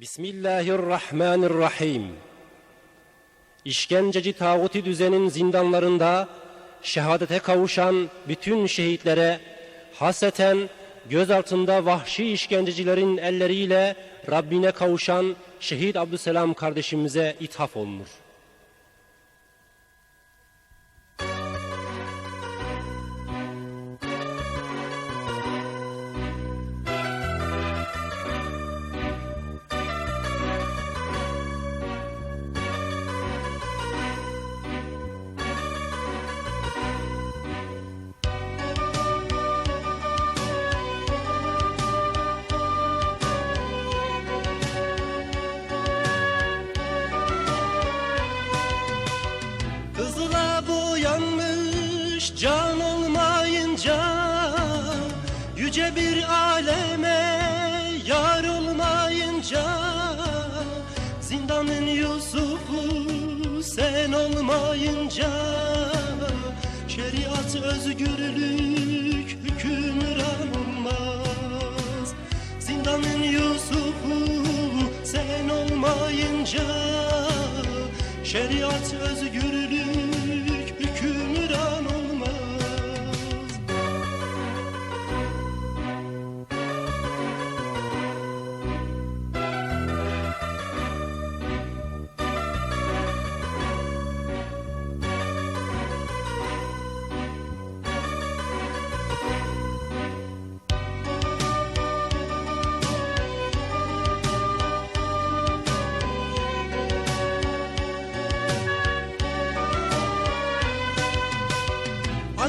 Bismillahirrahmanirrahim. İşkenceci tağuti düzenin zindanlarında şehadete kavuşan bütün şehitlere haseten göz altında vahşi işkencecilerin elleriyle Rabbine kavuşan şehit Abdüselam kardeşimize ithaf olunur. Can olmayınca Yüce bir aleme yar olmayınca Zindanın Yusuf'u sen olmayınca Şeriat özgürlük hükümran olmaz Zindanın Yusuf'u sen olmayınca Şeriat özgürlük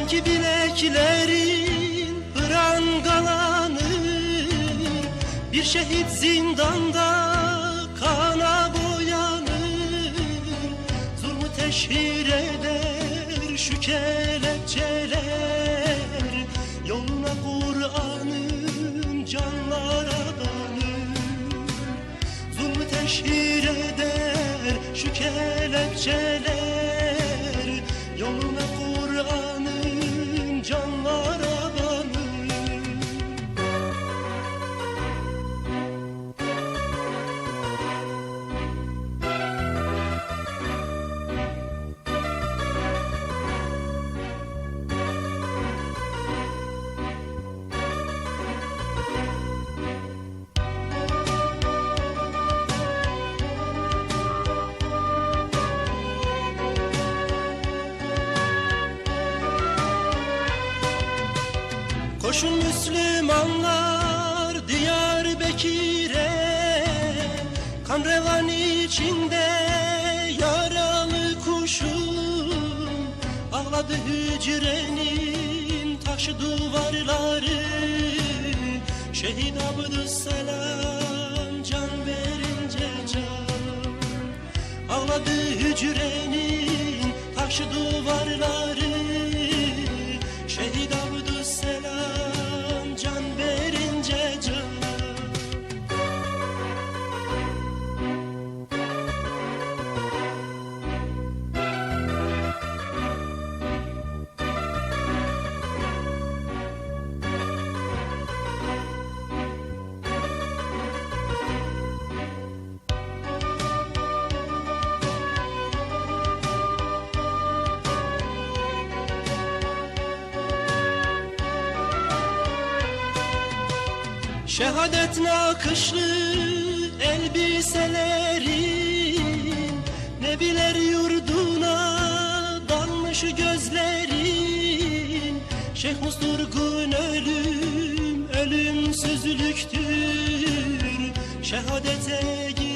Hangi bileklerin prangalanır Bir şehit zindanda kana boyanır Zulmü teşhir eder şu kelepçeler Yoluna Kur'an'ın canlara danır Zulmü teşhir eder şu kelepçeler Koşun Müslümanlar Diyarbakır'e Kan revan içinde yaralı kuşum. Ağladı hücrenin taşı duvarları. Şehit Abdüsselam can verince can. Ağladı hücrenin taşı duvarları Şehadet nakışlı elbiselerin Nebiler yurduna dalmış gözlerin. Şeyh Musturgun ölüm, ölümsüzlüktür. Şehadete giden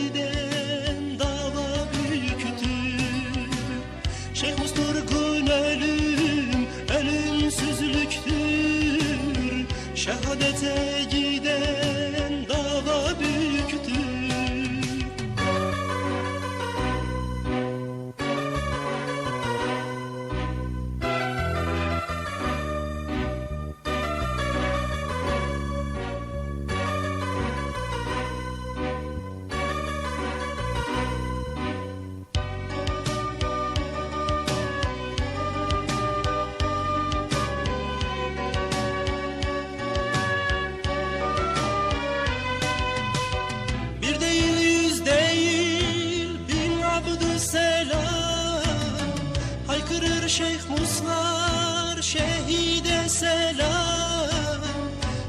şeyh muslar, şehide selam.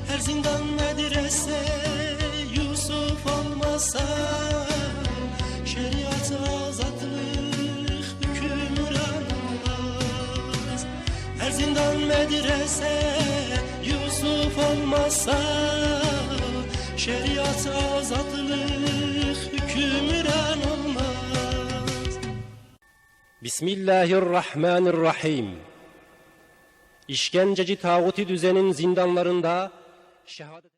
Her zindan medrese Yusuf olmasa. Şeriat azatlık hükümran olmaz Her zindan medrese Yusuf olmasa. Şeriat azatlık hükümran olmaz Bismillahirrahmanirrahim. İşkenceci tağuti düzenin zindanlarında şehadet